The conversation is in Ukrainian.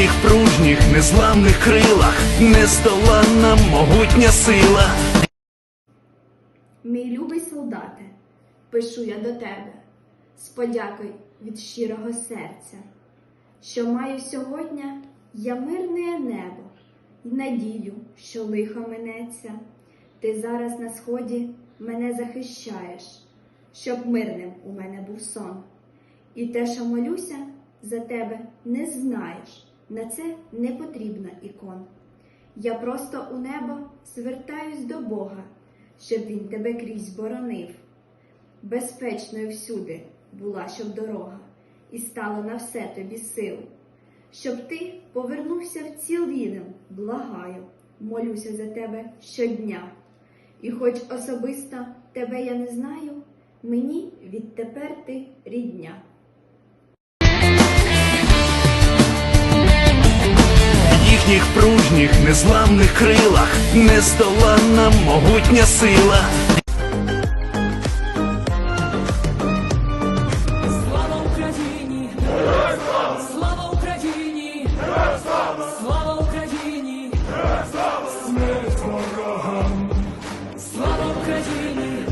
їхніх пружніх, незламних крилах, нездоланна могутня сила. Мій любий солдате, пишу я до тебе з подякою від щирого серця, що маю сьогодні я мирне небо й надію, що лихо минеться. Ти зараз на сході мене захищаєш, щоб мирним у мене був сон. І те, що молюся за тебе, не знаєш, на це не потрібна ікон. Я просто у небо звертаюсь до Бога, щоб він тебе крізь боронив. Безпечною всюди була, щоб дорога, і стало на все тобі сил. Щоб ти повернувся в ціліним, благаю, молюся за тебе щодня. І хоч особисто тебе я не знаю, мені відтепер ти рідня. Їхніх пружніх, незламних крилах, нездоланна могутня сила. Слава Україні! Слава Україні! Слава Україні! Смерть ворогам! Слава Україні!